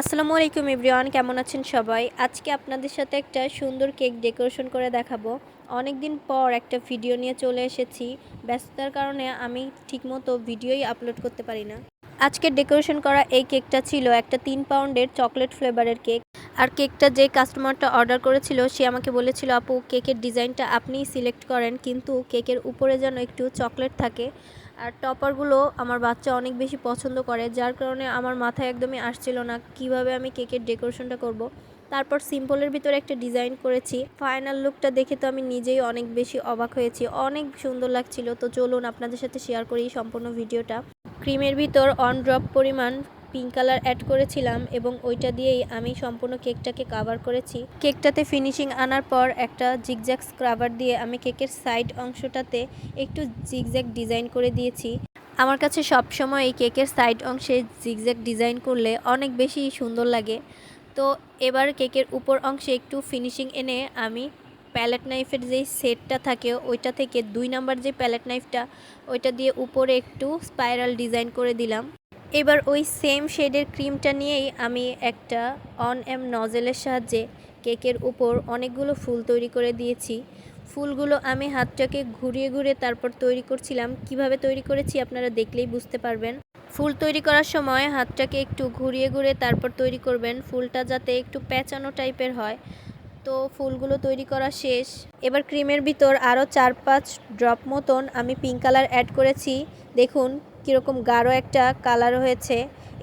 আসসালামু আলাইকুম ইব্রিয়ান কেমন আছেন সবাই? আজকে আপনাদের সাথে একটা সুন্দর কেক ডেকোরেশন করে দেখাবো। অনেক দিন পর একটা ভিডিও নিয়ে চলে এসেছি। ব্যস্ততার কারণে আমি ঠিকমতো ভিডিওই আপলোড করতে পারি না। আজকে ডেকোরেশন করা এই কেকটা ছিল একটা তিন পাউন্ডের চকলেট ফ্লেভারের কেক আর কেকটা যে কাস্টমারটা অর্ডার করেছিল, সে আমাকে বলেছিল, আপু, কেকের ডিজাইনটা আপনিই সিলেক্ট করেন, কিন্তু কেকের উপরে যেন একটু চকলেট থাকে আর টপারগুলো আমার বাচ্চা অনেক বেশি পছন্দ করে, যার কারণে আমার মাথায় একদমই আসছিল না কীভাবে আমি কেকের ডেকোরেশনটা করব। তারপর সিম্পলের ভিতরে একটা ডিজাইন করেছি। ফাইনাল লুকটা দেখে তো আমি নিজেই অনেক বেশি অবাক হয়েছি। অনেক সুন্দর লাগছিল। তো চলুন আপনাদের সাথে শেয়ার করি সম্পূর্ণ ভিডিওটা। ক্রিমের ভিতর অন ড্রপ পরিমাণ পিঙ্ক কালার অ্যাড করেছিলাম এবং ওইটা দিয়েই আমি সম্পূর্ণ কেকটাকে কাভার করেছি। কেকটাতে ফিনিশিং আনার পর একটা জিগজ্যাগ স্ক্রাবার দিয়ে আমি কেকের সাইড অংশটাতে একটু জিগজ্যাগ ডিজাইন করে দিয়েছি। আমার কাছে সবসময় এই কেকের সাইড অংশে জিগজ্যাগ ডিজাইন করলে অনেক বেশি সুন্দর লাগে। তো এবার কেকের উপর অংশে একটু ফিনিশিং এনে আমি প্যালেট নাইফের যেই সেটটা থাকে, ওইটা থেকে দুই নাম্বার যে প্যালেট নাইফটা ওইটা দিয়ে উপরে একটু স্পাইরাল ডিজাইন করে দিলাম। এবার ওই সেম শেডের ক্রিমটা নিয়েই আমি একটা অন এম নজেলের সাহায্যে কেকের উপর অনেকগুলো ফুল তৈরি করে দিয়েছি। ফুলগুলো আমি হাতটাকে ঘুরিয়ে ঘুরিয়ে তারপর তৈরি করছিলাম। কীভাবে তৈরি করেছি আপনারা দেখলেই বুঝতে পারবেন। ফুল তৈরি করার সময় হাতটাকে একটু ঘুরিয়ে ঘুরিয়ে তারপর তৈরি করবেন। ফুলটা যাতে একটু প্যাঁচানো টাইপের হয়। তো ফুলগুলো তৈরি করা শেষ। এবার ক্রিমের ভিতর আরও চার পাঁচ ড্রপ মতন আমি পিঙ্ক কালার অ্যাড করেছি। দেখুন কীরকম গাঢ় একটা কালার হয়েছে।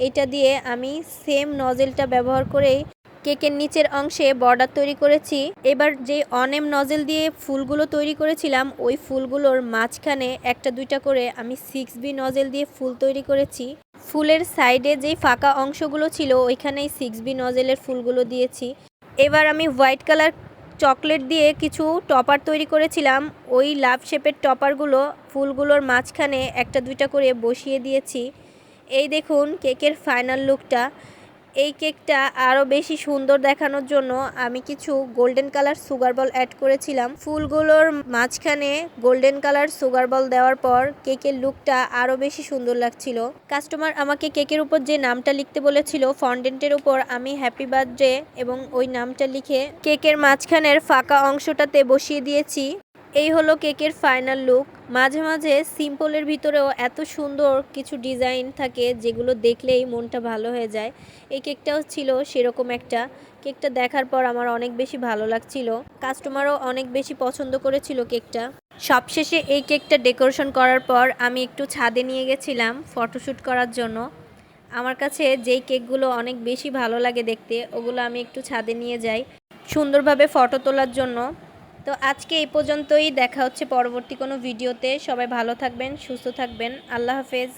এটা দিয়ে আমি সেম নজেলটা ব্যবহার করেই কেকের নিচের অংশে বর্ডার তৈরি করেছি। এবার যে অনেম নজেল দিয়ে ফুলগুলো তৈরি করেছিলাম, ওই ফুলগুলোর মাঝখানে একটা দুইটা করে আমি সিক্স বি নজেল দিয়ে ফুল তৈরি করেছি। ফুলের সাইডে যেই ফাঁকা অংশগুলো ছিল, ওইখানেই সিক্স বি নজেলের ফুলগুলো দিয়েছি। এবার আমি হোয়াইট কালার চকলেট দিয়ে কিছু টপার তৈরি করেছিলাম। ওই লাভ শেপের টপারগুলো ফুলগুলোর মাঝখানে একটা দুইটা করে বসিয়ে দিয়েছি। এই দেখুন, কেকের ফাইনাল লুকটা। এই কেকটা আরও বেশি সুন্দর দেখানোর জন্য আমি কিছু golden colour sugar ball add করেছিলাম। ফুলগুলোর মাঝখানে গোল্ডেন কালার সুগার বল দেওয়ার পর কেকের লুকটা আরও বেশি সুন্দর লাগছিল। কাস্টমার আমাকে কেকের উপর যে নামটা লিখতে বলেছিল, ফন্ডেন্টের উপর আমি হ্যাপি বার্থডে এবং ওই নামটা লিখে কেকের মাঝখানের ফাঁকা অংশটাতে বসিয়ে দিয়েছি। এই হলো কেকের ফাইনাল লুক। মাঝে মাঝে সিম্পলের ভিতরেও এত সুন্দর কিছু ডিজাইন থাকে যেগুলো দেখলেই মনটা ভালো হয়ে যায়। এই কেকটাও ছিল সেরকম একটা। কেকটা দেখার পর আমার অনেক বেশি ভালো লাগছিল। কাস্টমারও অনেক বেশি পছন্দ করেছিল কেকটা। সবশেষে এই কেকটা ডেকোরেশন করার পর আমি একটু ছাদে নিয়ে গেছিলাম ফটোশ্যুট করার জন্য। আমার কাছে যেই কেকগুলো অনেক বেশি ভালো লাগে দেখতে, ওগুলো আমি একটু ছাদে নিয়ে যাই। সুন্দরভাবে ফটো তোলার জন্য তো আজকে এই পর্যন্তই। দেখা হচ্ছে পরবর্তী কোনো ভিডিওতে। সবাই ভালো থাকবেন, সুস্থ থাকবেন। আল্লাহ হাফেজ।